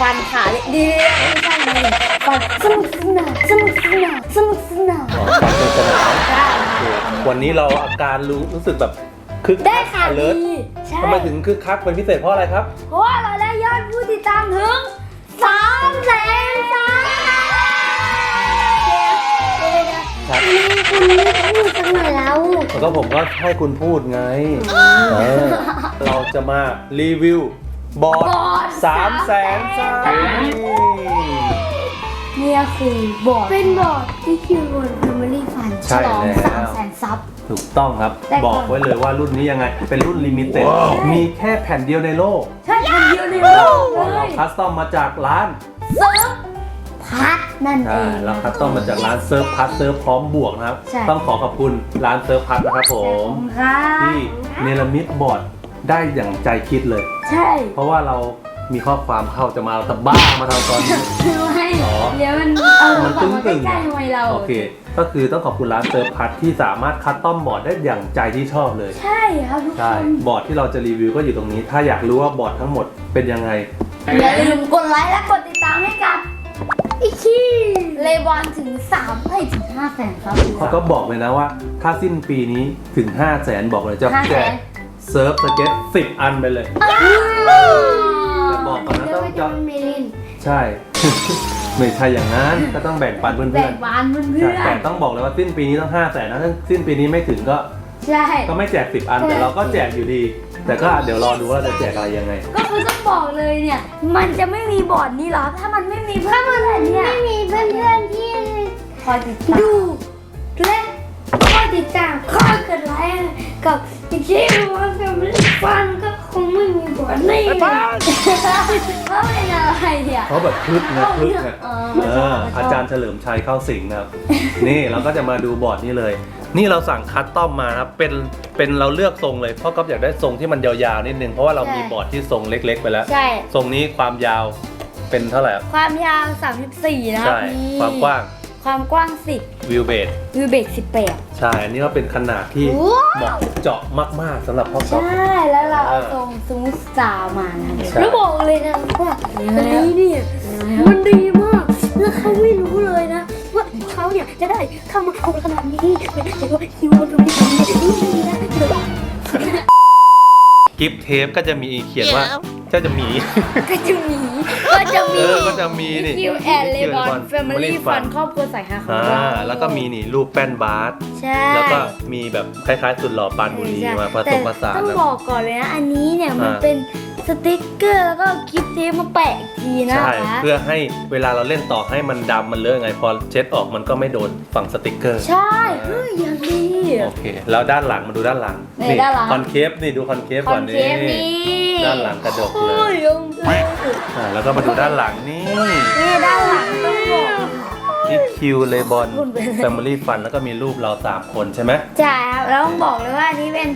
ฟันขาเลยดีไม่ใช่ดีฟันสนุกสนานสนุกสนานสนุกสนานอ๋อฟันเป็นสนามใช่โอเควันนี้เราอาการรู้รู้สึกแบบคึกได้คักข่าวเลิศดีใช่ทำไมถึงคึกคักเป็นพิเศษเพราะอะไรครับ เพราะว่าเราได้ยอดผู้ติดตามถึงสามแสนสามเดี๋ยวเดี๋ยวครับคุณพูดสักหน่อยแล้วแล้วก็ผมก็ให้คุณพูดไงเออเราจะมารีวิว บอร์ดบอร์ดสามแสนซับเนี่ยคือบอร์ดเป็นบอร์ดที่คิวบน Family Fun ฉลองสามแสนซับ ถูกต้องครับแต่ก่อน บอกไว้เลยว่ารุ่นนี้ยังไง เป็นรุ่นลิมิเต็ด มีแค่แผ่นเดียวในโลกใช่คนเดียวในโลกเลเรายคัสตอมมาจากร้านเซิร์ฟพัดนั่นเอใช่งเราคัสตอมมาจากร้านเซิร์ฟพัทเซิร์ฟพร้อมบวกนะครับ ใช่ ต้องขอขอบคุณร้านเซิร์ฟพัทนะครับผมค่ะที่เนรมิตบอร์ด ได้อย่างใจคิดเลย ใช่เพราะว่าเรามีข้อความเข้าจะมาเราจะบ้ามาทำตอนนี้ ไม่อ๋อ เดี๋ยวมันเอามันเราตึงมาตึงใกล้ๆทำไมเรา โอเค ก็คือต้องขอบคุณร้านเซิร์ฟพัทที่สามารถคัสตอมบอร์ดได้อย่างใจที่ชอบเลย ใช่ครับทุกคใช่ นบอร์ดที่เราจะรีวิวก็อยู่ตรงนี้ ถ้าอยากรู้ว่าบอร์ดทั้งหมดเป็นยังไง อย่าลืมกดไลค์และกดติดตามให้กับอีคีเลบอนถึง3ให้ถึง5แสนครับ เขาก็บอกเลยนะว่า ถ้าสิ้นปีนี้ถึง 5 0 0แสนบอกเลยจะ500,000 แจก เซิร์ฟสเก็ต10อันไปเลย แต่บอกก่อนนะต้องจะเป็นเมลินใช่ ไม่ใช่อย่างนั้นก็ต้องแบ่งปันเพื่แบ่องนบานเพื่ๆอใช่นแต่ต้องบอกเลยว่าสิ้นปีนี้ต้อง5 0 0แสนนะถ้าสิ้นปีนี้ไม่ถึงก็ๆใช่ ก็ไม่แจก10อันแต่เราก็แจกอยู่ดี แต่ก็เดี๋ยวรอดูว่าเราจะแจกอะไรยังไง ก็คือต้องบอกเลยเนี่ย มันจะไม่มีบอร์ดนี้หรอ ถ้ามันไม่มีเพื่อนๆเนี่ยไม่มีเพื่อนๆที่คอยติดตามดูและคอยติดตามคอยกดไลค์กับอีก ที่ว่าแฟมิลี่ฟันก็คงไม่มีบอร์ดนี่เพราะเป็นอะไรเนี่ยเขาแบบพึกนะพึกนะออเอออาจารย์เฉลิมชัยเข้าสิงนะครับ นี่เราก็จะมาดูบอร์ดนี่เลย นี่เราสั่งคัสตอมมานะครับเป็นเป็นเราเลือกทรงเลยเพราะก๊อฟอยากได้ทรงที่มันยาวๆนิดนึงเพราะว่าเรามีบอร์ดที่ทรงเล็ก ๆ ไปแล้ว ใช่ ทรงนี้ความยาวเป็นเท่าไหร่ครับความยาว 34 นะครับใช่ นี่ความกว้าง ความกว้าง วิวเบด10วิวเบก18 ใช่ อันนี้ก็เป็นขนาดที่ว้าว เหมาะเจาะมากๆสำหรับพ่อก๊อฟ ใช่แล้วเราเอาอ่าทรงสมูทสตาร์มานะใช่ แล้วบอกเลยนะว่าอันนี้เนี่ยมันดีมาก แล้วเขาไม่รู้เลยนะ ว่าเขาเนี่ยจะได้เข้ามาเอาขนาดนี้เป็นแต่ว่าฮิวมันตรงนี้นี่นะเดี๋ยวกิฟต์เทปก็จะมีเขียนว่าเจ้าจะมี ก็จะมีก็ จะมี เออก็จะมีนี่คิวแอนเลบอน Lebon แฟมิลี่ Family ฟัน Fun ครอบครัวสายฮาของอ่าเราแล้วก็มีนี่รูปแป้นบาสใช่ แล้วก็มีแบบคล้ายๆสุดหล่อปานบุรีใช่มาผสมผสานแต่ต้องนะ บอกก่อนเลยนะ อันนี้เนี่ยมันอ่า เป็น สติกเกอร์แล้วก็กิฟต์เทปมาแปะอีกทีนะใช่ คะเพื่อให้เวลาเราเล่นต่อให้มันดำมันเลอะไงพอเช็ดออกมันก็ไม่โดนฝั่งสติกเกอร์ ใช่เฮ้ยอย่างดี โอเค แล้วด้านหลังมาดูด้านหลังนี่ด้านหลัง คอนเคฟนี่ดูคอนเคฟคก่ออนนเคฟนี่ด้านหลังกระดกเลโอ้ยยยังดีอ่าแล้วก็มาดูด้านหลังนี่นี่ด้านหลังต้องบอกอีคิวเลบอนคุณเป็น แฟมิลี่ฟันแล้วก็มีรูปเราสามคนใช่ไหม ใช่ครับแล้วต้องบอกเลยว่าอันนี้เป็น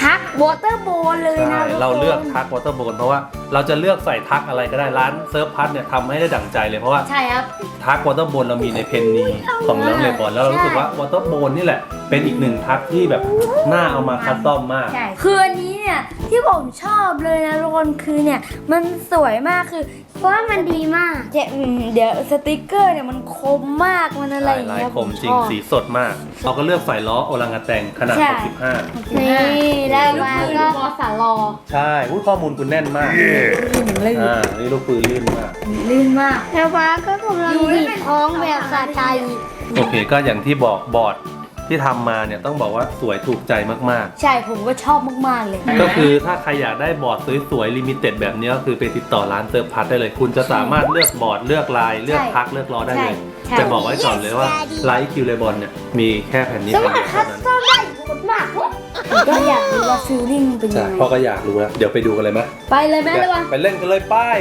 ทักวอเตอร์โบนเลยนะใช่ทุคนเราเลือกทักวอเตอร์โบนเพราะว่าเราจะเลือกใส่ทักอะไรก็ได้ร้านเซิร์ฟพัทเนี่ยทำให้ได้ดั่งใจเลยเพราะว่าใช่ครับ ทักวอเตอร์โบนเรามีในเพนนีของน้องเลบอนแล้วเรารู้สึกว่าวอเตอร์โบนนี่แหละเป็นอีกหนึ่งทักที่แบบน่าเอามาคัสตอมมาก ใช่คืออันนี้เนี่ยที่ผมชอบเลยนะทุกคนคือเนี่ยมันสวยมากคือเพราะว่ามันดีมากเดี๋ยวอืมเดี๋ยวสติกเกอร์เนี่ยมันคมมากมันอะไรอย่างลายเงี้ยคมจริงผชอบ สีสดมาก เราก็เลือกใส่ล้อโอลังกาแตงขนาด ใช่ 65 นี่ได้มาก็มอสารอใช่พูดข้อมูลคุณแน่นมากลื่นอ่านี่ลูกปืนลื่นมาก ลื่นมากแล้วฟ้าก็กำลังดีดท้องแบบสะใจโอเคก็อย่างที่บอกบอร์ดที่ทำมาเนี่ยต้องบอกว่าสวยถูกใจมากใช่ผมก็ชอบมากๆเลยๆก็คือถ้าใครอยากได้บอร์ดสวยๆลิมิเต็ดแบบนี้ก็คือไปติดต่อร้านเซิร์ฟพัทได้เลย คุณจะสามารถเลือกบอร์ดเลือกลายเลือกพักเลือกล้อได้เลยใช่แต่บอกไว้ก่อนเลยว่าไลท์คิวเลบอนเนี่ยมีแค่แผ่นนี้สแผ่นมัเดีครยวคัเท่าสนั้น ก็อยากรู้ว่าฟิลลิ่งเป็นยัใช่งไงพ่อก็อยากรู้แล้วเดี๋ยวไปดูกันเลยไหมไปเลยแม่เลยว่ะไปเล่นกันเลยไป้าย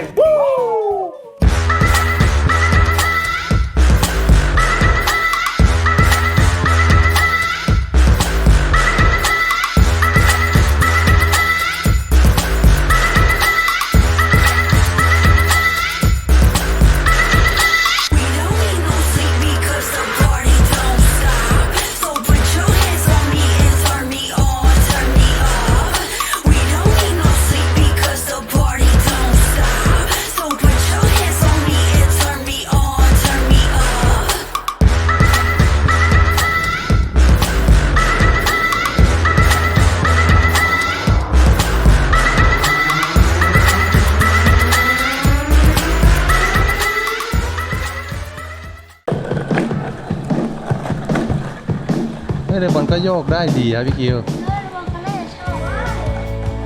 โยกได้ดีครับพี่คิวเออระวังเขาเลยชอบว่า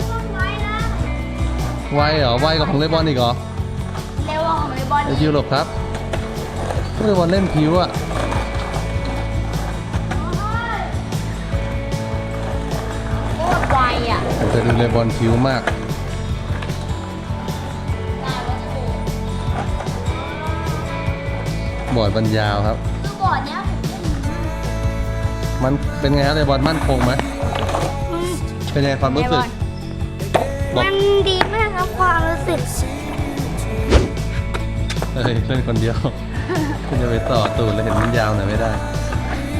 ต้นไม้นะไวเหรอไวกว่าของเลบอนอีกเหรอเร็วกว่าของเลบอนไอคิวหลบครับเลบอนเล่นคิวอะโคตรไวอะผมจะดูเลบอนคิวมากบอร์ดบรรยาวครับ เป็นไงครับเลบอนมั่นคงไหมเป็นไงความรู้สึก บอก มันดีมากครับความรู้สึกเฮ้ยเล่นคนเดียว คุณจะไปต่อตูดแล้วเห็นมันยาวหน่อยไม่ได้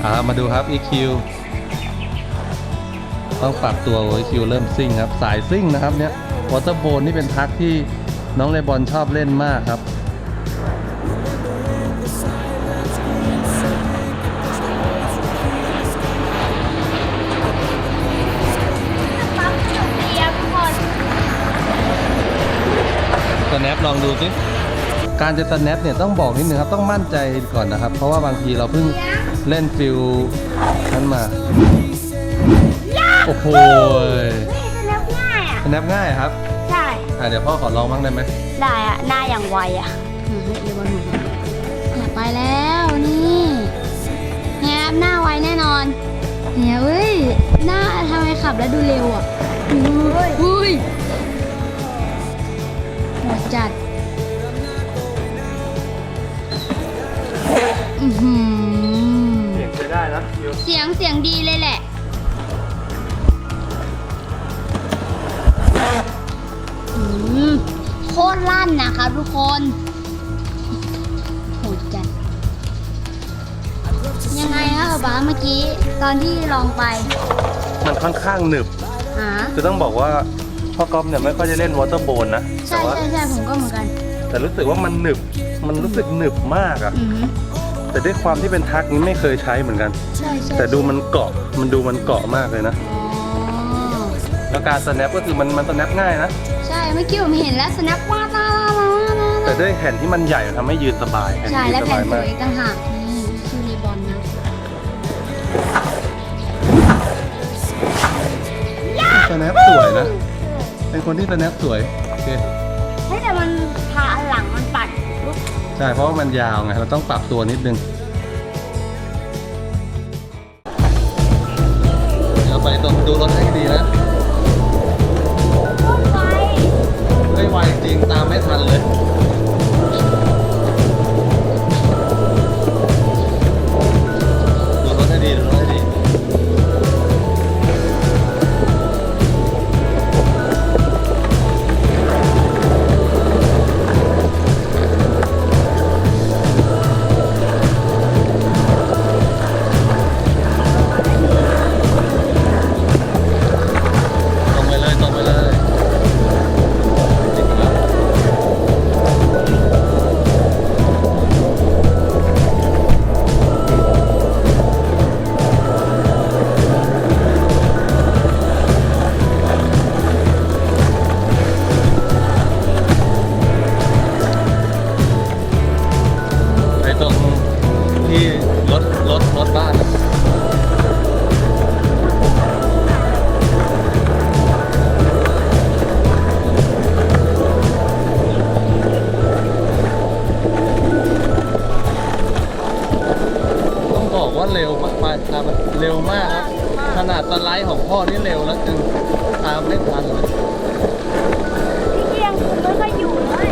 อ่ามาดูครับ EQ ต้องปรับตัว EQ เริ่มซิ่งครับ สายซิ่งนะครับเนี้ยวอเตอร์โบนนี่เป็นทักที่น้องเลบอนชอบเล่นมากครับปั๊บ ลองดูสิการจะสแนปเนี่ยต้องบอกนิดนึงครับต้องมั่นใจก่อนนะครับ เพราะว่าบางทีเราเพิ่งเล่นฟิลนั้นมา โอ้โหนี่จะเร็วง่ายอะสแนปง่ายครับ ใช่อะเดี๋ยวพ่อขอลองบ้างได้ไหมได้อะหน้าอย่างไวอะเร็วหนูไปแล้วนี่เนี่ยครับหน้าไวแน่นอนเนี่ยเว้ยหน้าทำไมขับแล้วดูเร็วอะอุ้ยอุ้ย หมดจัดอือหือเสียงใช้ได้นะยูเสียงเสียงดีเลยแหละ อืมโคตรลั่นนะครับทุกคนโหดจัด ยังไงคะบ้าเมื่อกี้ ตอนที่ลองไปมันค่อนข้างหนึบ หา คือต้องบอกว่า พ่อก๊อฟเนี่ยไม่ค่อยจะเล่นวอเตอร์โบนนะใช่แต่ว่าใช่ใช่ผมก็เหมือนกันแต่รู้สึกว่ามันหนึบ มันรู้สึกหนึบมากอะอือหือแต่ด้วยความที่เป็นทักนี้ไม่เคยใช้เหมือนกัน ใช่ใช่แต่ดูมันเกาะ มันดูมันเกาะมากเลยนะ อ๋อแล้วการสแนปก็คือมันมันสแนปง่ายนะ ใช่เมื่อกี้ผมเห็นแล้วสแนปว้าว้าว้าว้าว้าแต่ด้วยแผ่นที่มันใหญ่ทำให้ยืนสบายผ่นใช่ยืนและสแผ่นบายสมาวกยอีกต่างหากนี่คือรีบอลนะสแนปสวยนะ เป็นคนที่สแนปสวยโอเคเฮ้ยแต่มันพาอันหลังมันปัดลุกใช่เพราะว่ามันยาวไงเราต้องปรับตัวนิดนึงเดี๋ยวไปตรงดูรถให้ดีนะต้นไม้ไม่ไวจริงตามไม่ทันเลย วมากครับ ขนาดสไลด์ของพ่อนี่เร็วแล้วจึงตามไม่ทันเลยพี่เกียงผมไม่ค่อยอยู่เลย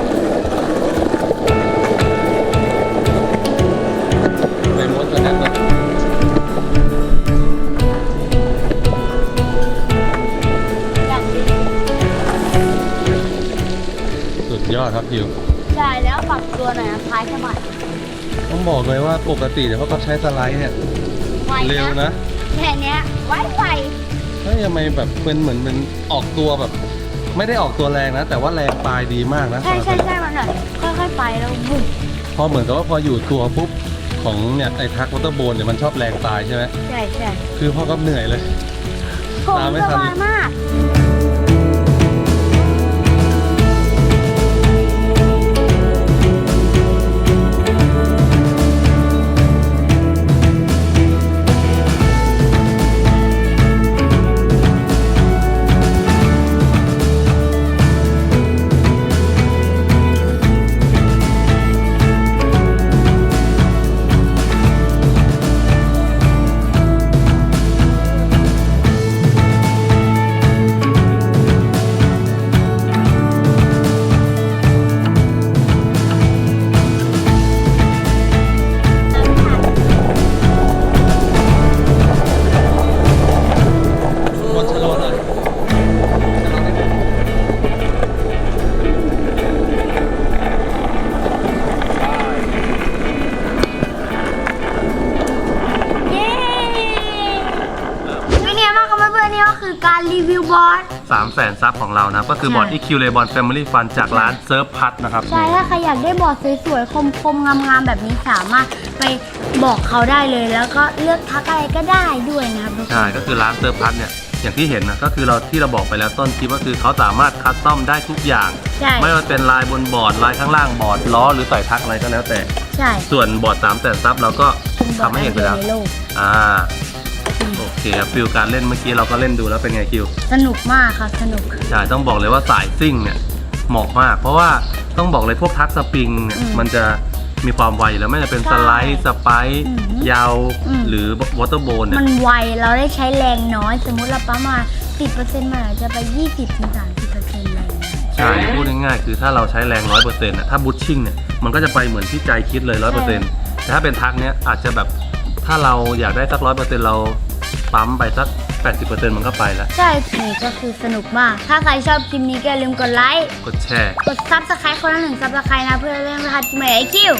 ไปม้วนสแนปแล้วอย่างดีสุดยอดครับยิวใช่แล้วปรับตัวหน่อยนะท้ายสะบัดต้องบอกเลยว่าปกติเดี๋ยวเขาก็ใช้สไลด์เนี่ย ไวเร็วนะ แค่เนี้ยไวไวเฮ้ยทำไมแบบเป็นเหมือนเป็นออกตัวแบบ ไม่ได้ออกตัวแรงนะ แต่ว่าแรงปลายดีมากนะใช่ใช่ใช่มันแบบค่อยๆไปแล้วบุ้มพอเหมือนกับว่าพออยู่ตัวปุ๊บของเนี่ยไอ้ทักวอเตอร์โบนเนี่ยมันชอบแรงปลายใช่ไหมใช่ใช่คือพ่อก็เหนื่อยเลย ผมตามไม่สทัน บายมาก เรานะ ก็คือบอร์ดใช่ EQ l e b o n Family Fun จากร้านเซิร์ฟพัทนะครับใช่ถ้าใครอยากได้บอร์ดสวยๆ คมๆ งามๆ แบบนี้สามารถไปบอกเขาได้เลยแล้วก็เลือกทักอะไรก็ได้ด้วยนะครับทุกคน ใช่ ก็คือร้านเซิร์ฟพัทเนี่ย อย่างที่เห็นนะ ก็คือเราที่เราบอกไปแล้วต้นคลิปก็คือเขาสามารถคัสตอมได้ทุกอย่าง ใช่ ไม่ว่าเป็นลายบนบอร์ดลายข้างล่างบอร์ดล้อหรือใส่ทักอะไรก็แล้วแต่ ใช่ส่วนบอร์ด3แสนซับเราก็เป็นบอร์ดทำให้เห็นไปแล้วอัดียในโลก อ่าโอ เคครับฟิลการเล่นเมื่อกี้เราก็เล่นดูแล้วเป็นไงคิว สนุกมากครับสนุก ใช่ต้องบอกเลยว่าสายซิ่งเนี่ยเหมาะมาก เพราะว่าต้องบอกเลยพวกทักสปริงเนี่ยอืมมันจะมีความไวอยู่แล้วไม่ว่าจะเป็นใช่สไลด์สไปค์อืมยาวอืม หรือวอเตอร์โบนเนี่ย มันไว เราได้ใช้แรงน้อย สมมุติเราประมาณ10%มันอาจจะไป 20-30%เลยใช่พูดง่ายๆคือถ้าเราใช้แรงร้อยเปอร์เซ็นต์ถ้าบูทชิ่งเนี่ยมันก็จะไปเหมือนที่ใจคิดเลยร้อยเปอร์เซ็นต์แต่ถ้าเป็นทักเนี้ยอาจจะแบบถ้าเราอยากได้สักร้อยเปอร์เซ็นต์เรา ปั๊มไปสักแปดสิบเปอร์เซ็นต์มันก็ไปแล้ว ใช่นี่ก็คือสนุกมาก ถ้าใครชอบคลิปนี้ก็อย่าลืมกดไลค์ กดแชร์ กดซับสไครต์คนละหนึ่งซับสไครต์นะเพื่อเล่นรหัสใหม่ไอคิว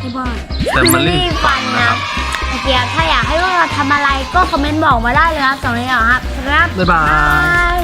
ที่บ้าน Family Fun นะครับโอเคครับถ้าอยากให้พวกเราทำอะไรก็คอมเมนต์บอกมาได้เลยครับสองนี้เหรอครับครับ บ๊ายบายบาย